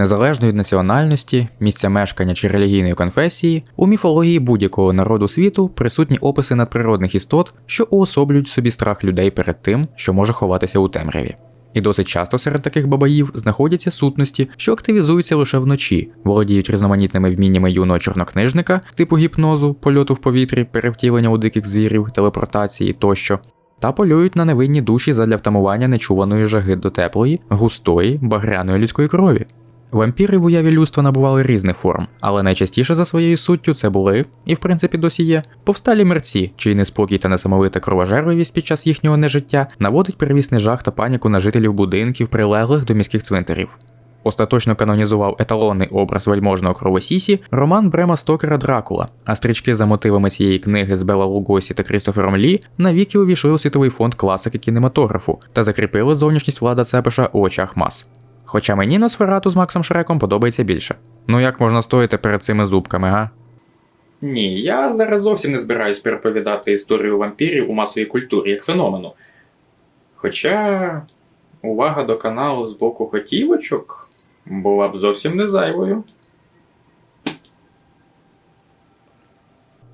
Незалежно від національності, місця мешкання чи релігійної конфесії, у міфології будь-якого народу світу присутні описи надприродних істот, що уособлюють собі страх людей перед тим, що може ховатися у темряві. І досить часто серед таких бабаїв знаходяться сутності, що активізуються лише вночі, володіють різноманітними вміннями юного чорнокнижника, типу гіпнозу, польоту в повітрі, перевтілення у диких звірів, телепортації тощо, та полюють на невинні душі задля втамування нечуваної жаги до теплої, густої, багряної людської крові. Вампіри в уяві людства набували різних форм, але найчастіше за своєю суттю це були, і в принципі досі є, повсталі мерці, чий неспокій та несамовита кровожерливість під час їхнього нежиття наводить первісний жах та паніку на жителів будинків, прилеглих до міських цвинтарів. Остаточно канонізував еталонний образ вельможного кровосісі роман Брема Стокера Дракула, а стрічки за мотивами цієї книги з Бела Лугосі та Крістофером Лі навіки увійшли у світовий фонд класики кінематографу та закріпили зовнішність влада Цепиша у очах мас. Хоча мені Носферату з Максом Шреком подобається більше. Ну як можна стояти перед цими зубками, га? Ні, я зараз зовсім не збираюсь переповідати історію вампірів у масовій культурі як феномену. Хоча увага до каналу з боку готівочок була б зовсім не зайвою.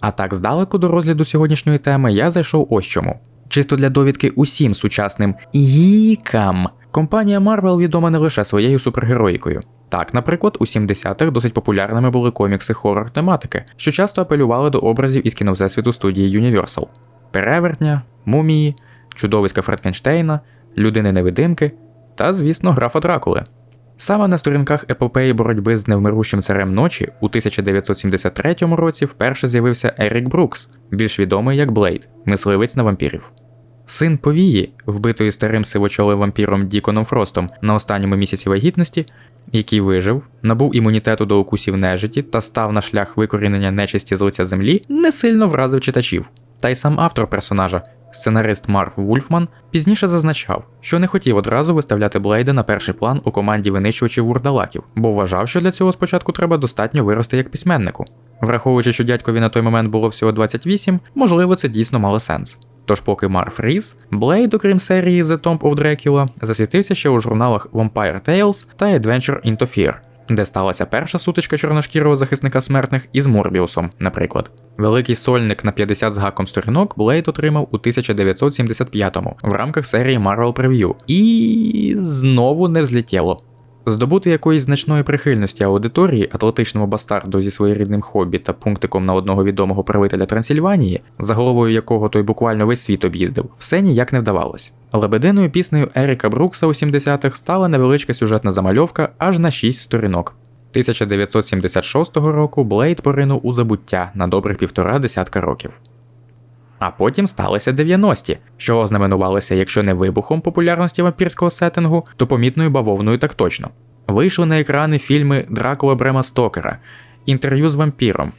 А так здалеку до розгляду сьогоднішньої теми я зайшов ось чому. Чисто для довідки усім сучасним гікам. Компанія Marvel відома не лише своєю супергероїкою. Так, наприклад, у 70-х досить популярними були комікси хоррор тематики, що часто апелювали до образів із кіновсесвіту студії Universal. Перевертня, мумії, чудовиська Франкенштейна, людини невидимки та, звісно, графа Дракули. Саме на сторінках епопеї боротьби з невмирущим царем ночі у 1973 році вперше з'явився Ерік Брукс, більш відомий як Блейд, мисливець на вампірів. Син повії, вбитої старим сивочолим вампіром Діконом Фростом на останньому місяці вагітності, який вижив, набув імунітету до укусів нежиті та став на шлях викорінення нечисті з лиця землі, не сильно вразив читачів. Та й сам автор персонажа, сценарист Марк Вульфман, пізніше зазначав, що не хотів одразу виставляти Блейда на перший план у команді винищувачів вурдалаків, бо вважав, що для цього спочатку треба достатньо вирости як письменнику. Враховуючи, що дядькові на той момент було всього 28, можливо, це дійсно мало сенс. Тож поки Мар Фріз, Блейд, окрім серії The Tomb of Dracula, засвітився ще у журналах Vampire Tales та Adventure into Fear, де сталася перша сутичка чорношкірого захисника смертних із Морбіусом, наприклад. Великий сольник на 50 з гаком сторінок Блейд отримав у 1975-му в рамках серії Marvel Preview. І знову не взлетіло. Здобути якоїсь значної прихильності аудиторії атлетичному бастарду зі своєрідним хобі та пунктиком на одного відомого правителя Трансильванії, за головою якого той буквально весь світ об'їздив, все ніяк не вдавалось. Лебединою піснею Еріка Брукса у 70-х стала невеличка сюжетна замальовка аж на 6 сторінок. 1976 року Блейд поринув у забуття на добрих півтора десятка років. А потім сталися 90-ті, що ознаменувалися, якщо не вибухом популярності вампірського сеттингу, то помітною бавовною так точно. Вийшли на екрани фільми Дракула Брема Стокера, інтерв'ю з вампіром,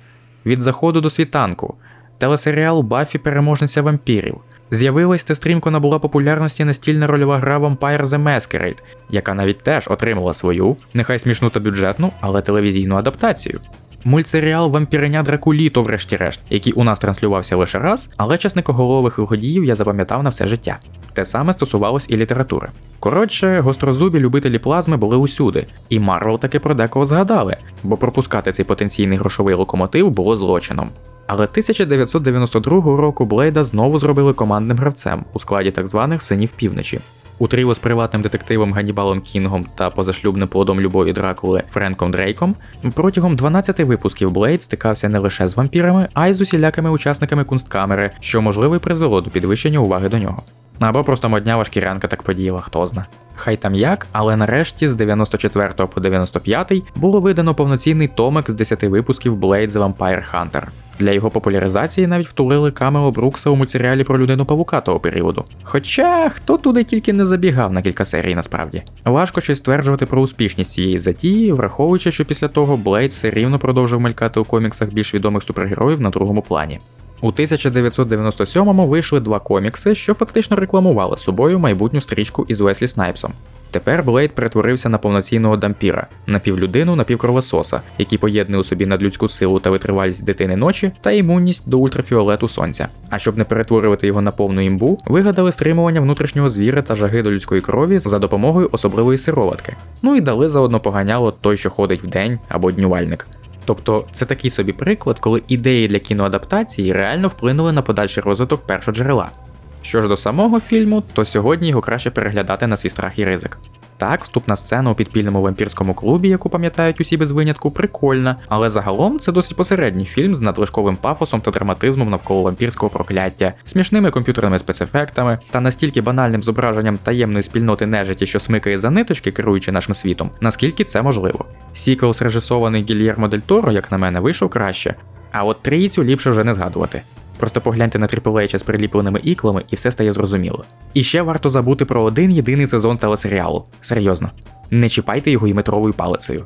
від заходу до світанку, телесеріал Баффі Переможниця вампірів. З'явилась та стрімко набула популярності настільна рольова гра Vampire the Masquerade, яка навіть теж отримала свою, нехай смішну та бюджетну, але телевізійну адаптацію. Мультсеріал Вампіреня Дракуліто, врешті-решт, який у нас транслювався лише раз, але часникоголових виходіїв я запам'ятав на все життя. Те саме стосувалось і літератури. Коротше, гострозубі любителі плазми були усюди, і Марвел таки про декого згадали, бо пропускати цей потенційний грошовий локомотив було злочином. Але 1992 року Блейда знову зробили командним гравцем у складі так званих синів півночі. У тріо з приватним детективом Ганнібалом Кінгом та позашлюбним плодом любові Дракули Френком Дрейком протягом 12 випусків Блейд стикався не лише з вампірами, а й з усілякими учасниками кунсткамери, що можливо й призвело до підвищення уваги до нього. Або просто моднява шкірянка так подіяла, хто зна. Хай там як, але нарешті з 94 по 95 було видано повноцінний томик з 10 випусків Blade The Vampire Hunter. Для його популяризації навіть втулили камео Брукса у мультсеріалі про людину павука того періоду. Хоча хто туди тільки не забігав на кілька серій насправді. Важко щось стверджувати про успішність цієї затії, враховуючи, що після того Блейд все рівно продовжив мелькати у коміксах більш відомих супергероїв на другому плані. У 1997-му вийшли два комікси, що фактично рекламували собою майбутню стрічку із Уеслі Снайпсом. Тепер Блейд перетворився на повноцінного дампіра, напівлюдину, напівкровососа, який поєднує у собі надлюдську силу та витривалість дитини ночі та імунність до ультрафіолету сонця. А щоб не перетворювати його на повну імбу, вигадали стримування внутрішнього звіра та жаги до людської крові за допомогою особливої сироватки. Ну і дали заодно поганяло той, що ходить вдень або днювальник. Тобто це такий собі приклад, коли ідеї для кіноадаптації реально вплинули на подальший розвиток першоджерела. Що ж до самого фільму, то сьогодні його краще переглядати на свій страх і ризик. Так, вступна сцена у підпільному вампірському клубі, яку пам'ятають усі без винятку, прикольна, але загалом це досить посередній фільм з надлишковим пафосом та драматизмом навколо вампірського прокляття, смішними комп'ютерними спецефектами та настільки банальним зображенням таємної спільноти нежиті, що смикає за ниточки, керуючи нашим світом, наскільки це можливо. Сіквел, срежисований Гільєрмо Дель Торо, як на мене, вийшов краще, а от трійцю ліпше вже не згадувати. Просто погляньте на H з приліпленими іклами і все стає зрозуміло. І ще варто забути про один єдиний сезон телесеріалу. Серйозно, не чіпайте його і метровою палицею.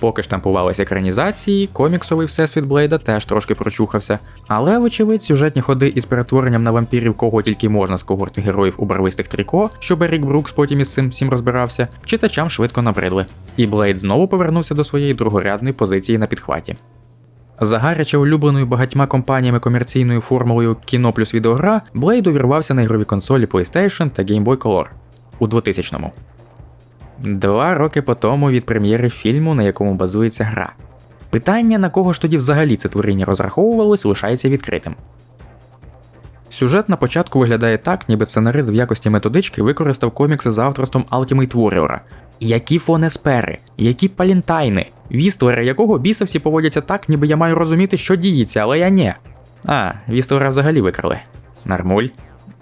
Поки штампувалися екранізації, коміксовий всесвіт Блейда теж трошки прочухався, але, вочевидь, сюжетні ходи із перетворенням на вампірів кого тільки можна з когорти героїв у барвистих тріко, щоб Ерік Брукс потім із цим всім розбирався, читачам швидко набридли. І Блейд знову повернувся до своєї другорядної позиції на підхваті. Загаряче улюбленою багатьма компаніями комерційною формулою кіно плюс відеогра, Блейд увірвався на ігрові консолі PlayStation та Game Boy Color у 2000-му. Два роки по тому від прем'єри фільму, на якому базується гра. Питання, на кого ж тоді взагалі це творіння розраховувалось, лишається відкритим. Сюжет на початку виглядає так, ніби сценарист в якості методички використав комікси за авторством Ultimate Warrior. Які фонеспери, які палінтайни, вістлери, якого біса всі поводяться так, ніби я маю розуміти, що діється, але я не. А, вістлера взагалі викрали. Нормуль.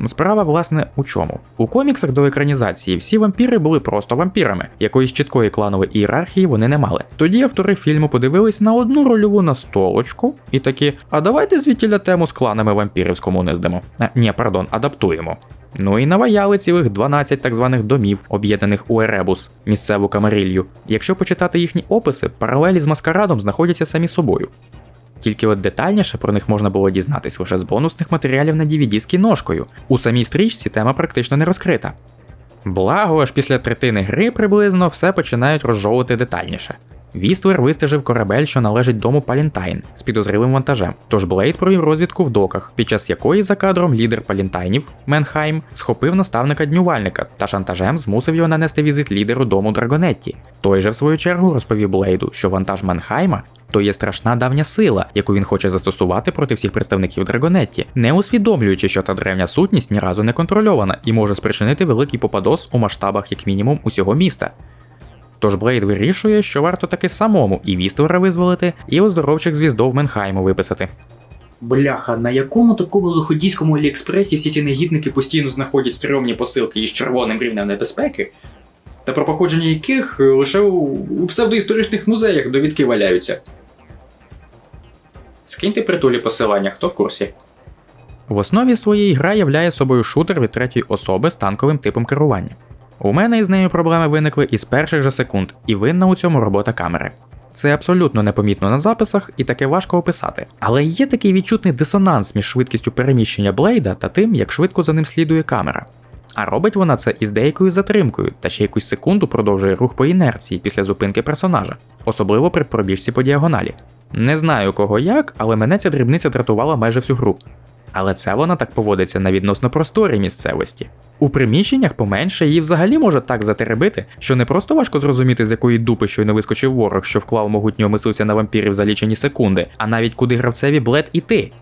Справа, власне, у чому? У коміксах до екранізації всі вампіри були просто вампірами, якоїсь чіткої кланової ієрархії вони не мали. Тоді автори фільму подивились на одну рольову настолочку і такі: а давайте звідтіля тему з кланами вампірів скомуниздимо. А, ні, пардон, адаптуємо. Ну і наваяли цілих 12 так званих домів, об'єднаних у Еребус, місцеву камарилью. Якщо почитати їхні описи, паралелі з маскарадом знаходяться самі собою. Тільки от детальніше про них можна було дізнатись лише з бонусних матеріалів на DVD з кіношкою. У самій стрічці тема практично не розкрита. Благо, аж після третини гри приблизно все починають розжовувати детальніше. Вістлер вистежив корабель, що належить дому Палінтайн з підозрілим вантажем. Тож Блейд провів розвідку в доках, під час якої за кадром лідер Палінтайнів Менхайм схопив наставника днювальника та шантажем змусив його нанести візит лідеру дому Драгонетті. Той же в свою чергу розповів Блейду, що вантаж Менхайма то є страшна давня сила, яку він хоче застосувати проти всіх представників Драгонетті, не усвідомлюючи, що та древня сутність ні разу не контрольована і може спричинити великий попадос у масштабах як мінімум усього міста. Тож Блейд вирішує, що варто таки самому і Вістлера визволити, і оздоровчих звіздов Менхайму виписати. Бляха, на якому такому лиходійському Аліекспресі всі ці негідники постійно знаходять стрьомні посилки із червоним рівнем небезпеки, та про походження яких лише у, у псевдоісторичних музеях довідки валяються. Скиньте притулі посилання, хто в курсі. В основі своєї гра являє собою шутер від третьої особи з танковим типом керування. У мене із нею проблеми виникли із перших же секунд, і винна у цьому робота камери. Це абсолютно непомітно на записах і таке важко описати. Але є такий відчутний дисонанс між швидкістю переміщення Блейда та тим, як швидко за ним слідує камера. А робить вона це із деякою затримкою, та ще якусь секунду продовжує рух по інерції після зупинки персонажа, особливо при пробіжці по діагоналі. Не знаю кого як, але мене ця дрібниця дратувала майже всю гру. Але це вона так поводиться на відносно просторій місцевості. У приміщеннях поменше її взагалі може так затеребити, що не просто важко зрозуміти, з якої дупи щойно вискочив ворог, що вклав могутнього мисливця на вампірів за лічені секунди, а навіть куди гравцеві блед іти.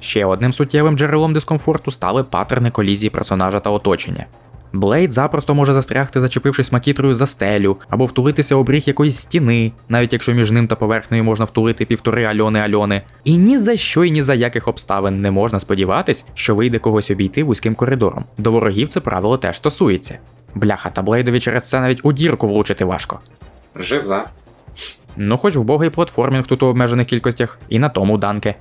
Ще одним суттєвим джерелом дискомфорту стали паттерни колізії персонажа та оточення. Блейд запросто може застрягти, зачепившись макітрою за стелю, або втулитися обріг якоїсь стіни, навіть якщо між ним та поверхнею можна втулити півтори альони альони. І ні за що і ні за яких обставин не можна сподіватись, що вийде когось обійти вузьким коридором. До ворогів це правило теж стосується. Бляха, та Блейдові через це навіть у дірку влучити важко. Жиза. Ну, хоч вбогий платформінг тут у обмежених кількостях, і на тому данке.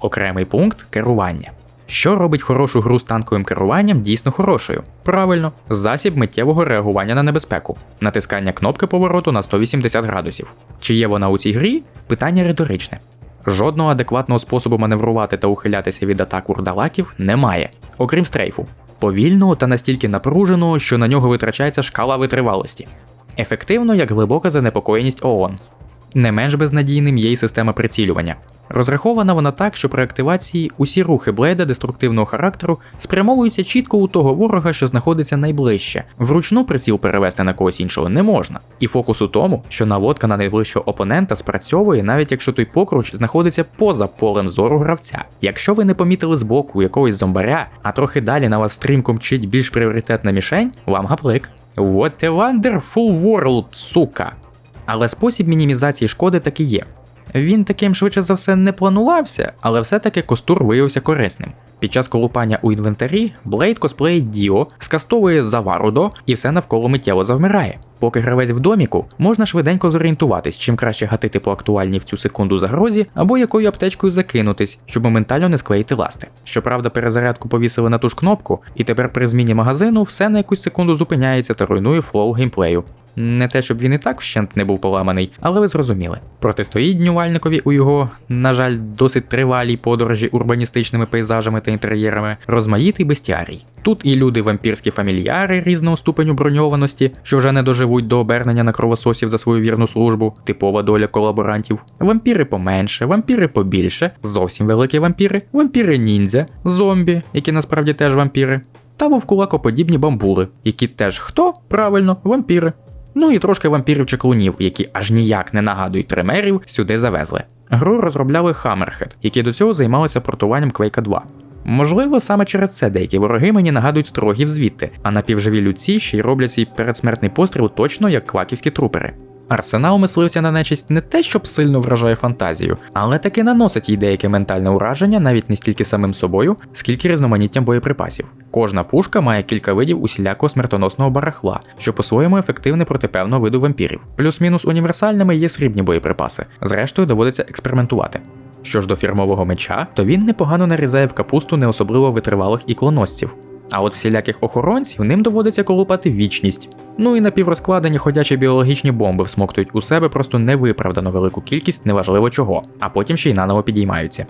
Окремий пункт керування. Що робить хорошу гру з танковим керуванням дійсно хорошою? Правильно, засіб миттєвого реагування на небезпеку, натискання кнопки повороту на 180 градусів. Чи є вона у цій грі? Питання риторичне. Жодного адекватного способу маневрувати та ухилятися від атак урдалаків немає, окрім стрейфу. повільного та настільки напруженого, що на нього витрачається шкала витривалості. Ефективно як глибока занепокоєність ООН. Не менш безнадійним є й система прицілювання. Розрахована вона так, що при активації усі рухи блейда деструктивного характеру спрямовуються чітко у того ворога, що знаходиться найближче. Вручну приціл перевести на когось іншого не можна. І фокус у тому, що наводка на найближчого опонента спрацьовує, навіть якщо той покруч знаходиться поза полем зору гравця. Якщо ви не помітили збоку якогось зомбаря, а трохи далі на вас стрімко мчить більш пріоритетна мішень, вам гаплик. What a wonderful world, сука! Але спосіб мінімізації шкоди таки є. Він таким швидше за все не планувався, але все-таки костур виявився корисним. Під час колупання у інвентарі Блейд косплеїть Діо, скастовує Заварудо і все навколо миттєво завмирає. Поки гравець в доміку, можна швиденько зорієнтуватись, чим краще гатити по актуальній в цю секунду загрозі, або якою аптечкою закинутись, щоб моментально не склеїти ласти. Щоправда, перезарядку повісили на ту ж кнопку, і тепер при зміні магазину все на якусь секунду зупиняється та руйнує флоу геймплею. Не те, щоб він і так вщент не був поламаний, але ви зрозуміли. Протистоїть днювальникові у його, на жаль, досить тривалій подорожі урбаністичними пейзажами та інтер'єрами, розмаїтий бестіарій. Тут і люди вампірські фамільяри різного ступеню броньованості, що вже не доживуть до обернення на кровососів за свою вірну службу, типова доля колаборантів, вампіри поменше, вампіри побільше, зовсім великі вампіри, вампіри ніндзя, зомбі, які насправді теж вампіри, та вовкулакоподібні бамбули, які теж хто? Правильно, вампіри. Ну і трошки вампірів-чеклунів, які аж ніяк не нагадують тримерів, сюди завезли. Гру розробляли Hammerhead, які до цього займалися портуванням Quake 2. Можливо, саме через це деякі вороги мені нагадують строгів звідти, а напівживі людці ще й роблять свій передсмертний постріл точно як кваківські трупери. Арсенал мисливця на нечисть не те, щоб сильно вражає фантазію, але таки наносить їй деяке ментальне ураження навіть не стільки самим собою, скільки різноманіттям боєприпасів. Кожна пушка має кілька видів усілякого смертоносного барахла, що по-своєму ефективне проти певного виду вампірів. Плюс-мінус універсальними є срібні боєприпаси, зрештою доводиться експериментувати. Що ж до фірмового меча, то він непогано нарізає в капусту не особливо витривалих іклоносців. А от всіляких охоронців ним доводиться колупати вічність. Ну і напіврозкладені ходячі біологічні бомби всмоктують у себе просто невиправдано велику кількість неважливо чого, а потім ще й наново підіймаються.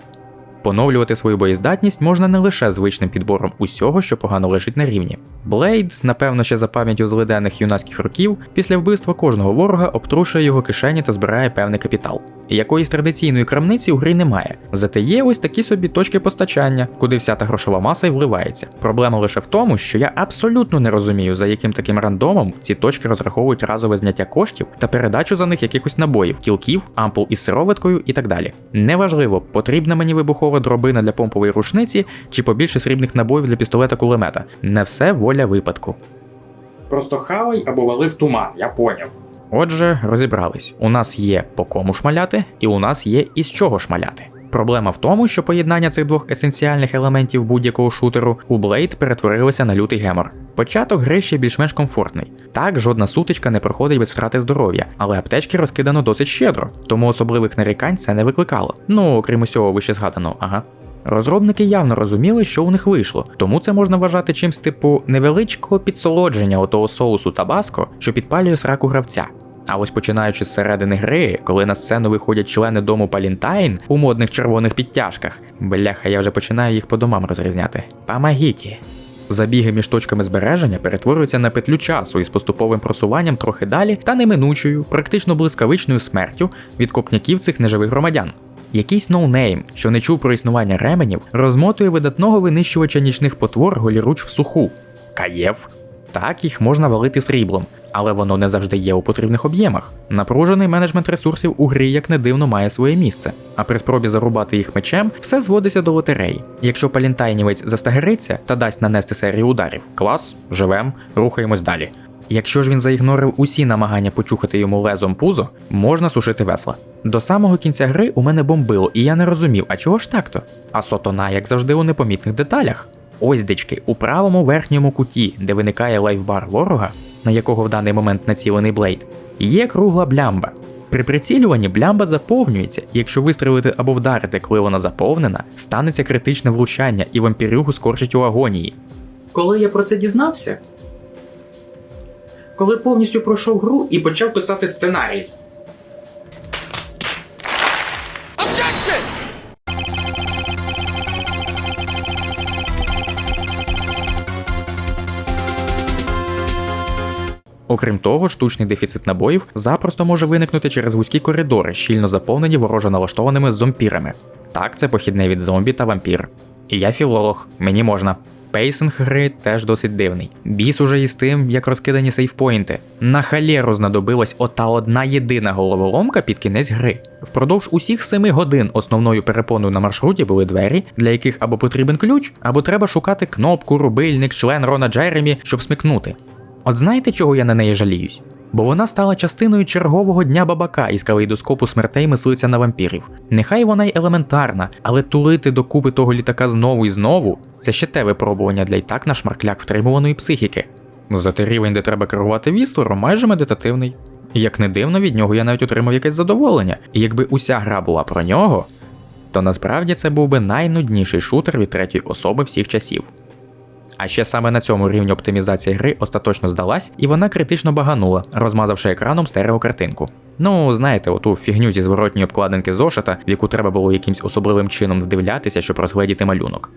Поновлювати свою боєздатність можна не лише звичним підбором усього, що погано лежить на рівні. Блейд, напевно, ще за пам'яттю злиденних юнацьких років, після вбивства кожного ворога обтрушує його кишені та збирає певний капітал. Якоїсь традиційної крамниці у грі немає, зате є ось такі собі точки постачання, куди вся та грошова маса й вливається. Проблема лише в тому, що я абсолютно не розумію, за яким таким рандомом ці точки розраховують разове зняття коштів та передачу за них якихось набоїв, кілків, ампул із сироваткою і так далі. Неважливо, потрібна мені вибухова дробина для помпової рушниці чи побільше срібних набоїв для пістолета кулемета. Не все воля випадку. Просто хавай або вали в туман, я поняв. Отже, розібрались. У нас є по кому шмаляти, і у нас є із чого шмаляти. Проблема в тому, що поєднання цих двох есенціальних елементів будь-якого шутеру у Blade перетворилося на лютий гемор. Початок гри ще більш-менш комфортний. Так, жодна сутичка не проходить без втрати здоров'я, але аптечки розкидано досить щедро, тому особливих нарікань це не викликало. Ну, окрім усього вище згаданого, ага. Розробники явно розуміли, що у них вийшло, тому це можна вважати чимсь типу невеличкого підсолодження отого соусу табаско, що підпалює сраку гравця. А ось починаючи з середини гри, коли на сцену виходять члени дому Палінтайн у модних червоних підтяжках, бляха, я вже починаю їх по домам розрізняти. Памагіті. Забіги між точками збереження перетворюються на петлю часу із поступовим просуванням трохи далі та неминучою, практично блискавичною смертю від копняків цих неживих громадян. Якийсь ноунейм, що не чув про існування ременів, розмотує видатного винищувача нічних потвор голіруч в суху. Каєв. Так їх можна валити сріблом, але воно не завжди є у потрібних об'ємах. Напружений менеджмент ресурсів у грі, як не дивно, має своє місце. А при спробі зарубати їх мечем, все зводиться до лотереї. Якщо палінтайнівець застагериться та дасть нанести серію ударів, клас, живем, рухаємось далі. Якщо ж він заігнорив усі намагання почухати йому лезом пузо, можна сушити весла. До самого кінця гри у мене бомбило, і я не розумів, а чого ж так-то? А сотона, як завжди, у непомітних деталях. Ось дички, у правому верхньому куті, де виникає лайфбар ворога, на якого в даний момент націлений блейд, є кругла блямба. При прицілюванні блямба заповнюється, і якщо вистрілити або вдарити, коли вона заповнена, станеться критичне влучання і вампірюгу скорчить у агонії. Коли я про це дізнався? коли повністю пройшов гру і почав писати сценарій. Окрім того, штучний дефіцит набоїв запросто може виникнути через вузькі коридори, щільно заповнені вороже налаштованими зомпірами. Так, це похідне від зомбі та вампір. І я філолог, мені можна. Пейсинг гри теж досить дивний. Біс уже із тим, як розкидані сейфпоінти. На халєру знадобилась ота одна єдина головоломка під кінець гри. Впродовж усіх семи годин основною перепоною на маршруті були двері, для яких або потрібен ключ, або треба шукати кнопку, рубильник, член Рона Джеремі, щоб смикнути. От знаєте, чого я на неї жаліюсь? Бо вона стала частиною чергового дня бабака із калейдоскопу смертей мислиця на вампірів. Нехай вона й елементарна, але тулити докупи того літака знову і знову це ще те випробування для й так на шмаркляк втримуваної психіки. Зате рівень, де треба керувати віслером, майже медитативний. Як не дивно, від нього я навіть отримав якесь задоволення. І якби уся гра була про нього, то насправді це був би найнудніший шутер від третьої особи всіх часів. А ще саме на цьому рівні оптимізація гри остаточно здалась, і вона критично баганула, розмазавши екраном стереокартинку. Ну, знаєте, оту фігню зі зворотньої обкладинки зошита, в яку треба було якимсь особливим чином вдивлятися, щоб розгледіти малюнок.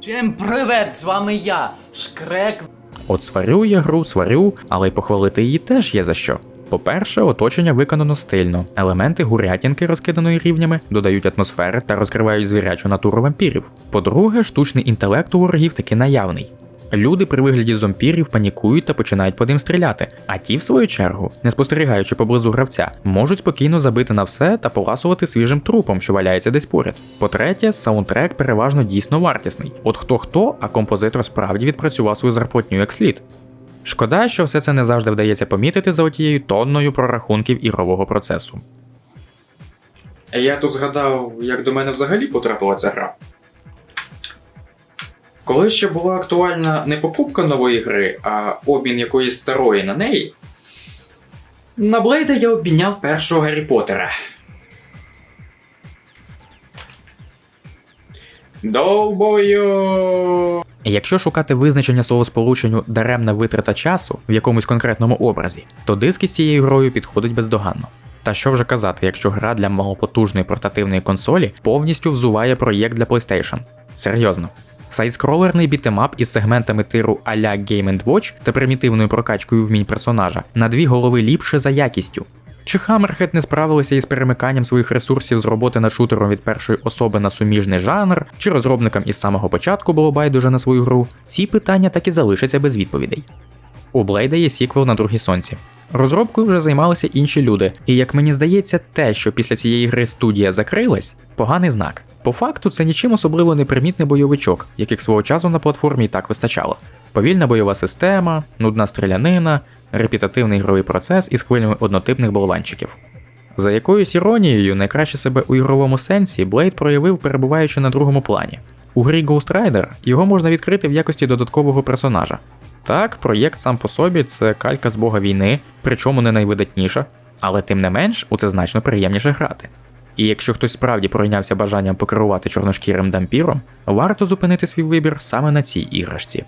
Всім привет! З вами я, Шкрек. От сварю я гру, сварю, але й похвалити її теж є за що. По-перше, оточення виконано стильно. Елементи гурятінки, розкиданої рівнями, додають атмосфери та розкривають звірячу натуру вампірів. По-друге, штучний інтелект у ворогів таки наявний. Люди при вигляді зомпірів панікують та починають по ним стріляти, а ті, в свою чергу, не спостерігаючи поблизу гравця, можуть спокійно забити на все та поласувати свіжим трупом, що валяється десь поряд. По-третє, саундтрек переважно дійсно вартісний. От хто хто, а композитор справді відпрацював свою зарплатню як слід. Шкода, що все це не завжди вдається помітити за отією тонною прорахунків ігрового процесу. Я тут згадав, як до мене взагалі потрапила ця гра. Коли ще була актуальна не покупка нової гри, а обмін якоїсь старої на неї. На Блейда я обміняв першого Гаррі Поттера. Довбою. Якщо шукати визначення словосполученню даремна витрата часу в якомусь конкретному образі, то диск із цією грою підходить бездоганно. Та що вже казати, якщо гра для малопотужної портативної консолі повністю взуває проєкт для PlayStation. Серйозно. Сайдскролерний бітемап із сегментами тиру а-ля Game Watch та примітивною прокачкою вмінь персонажа на дві голови ліпше за якістю. Чи Hammerhead не справилися із перемиканням своїх ресурсів з роботи над шутером від першої особи на суміжний жанр, чи розробникам із самого початку було байдуже на свою гру, ці питання так і залишаться без відповідей. У Блейда є сіквел на другі сонці. Розробкою вже займалися інші люди, і як мені здається, те, що після цієї гри студія закрилась, поганий знак. По факту це нічим особливо непримітний бойовичок, яких свого часу на платформі і так вистачало. Повільна бойова система, нудна стрілянина, репітативний ігровий процес із хвилями однотипних болванчиків. За якоюсь іронією, найкраще себе у ігровому сенсі Блейд проявив, перебуваючи на другому плані. У грі Ghost Rider його можна відкрити в якості додаткового персонажа. Так, проєкт сам по собі це калька з бога війни, причому не найвидатніша, але тим не менш у це значно приємніше грати. І якщо хтось справді пройнявся бажанням покерувати чорношкірим дампіром, варто зупинити свій вибір саме на цій іграшці.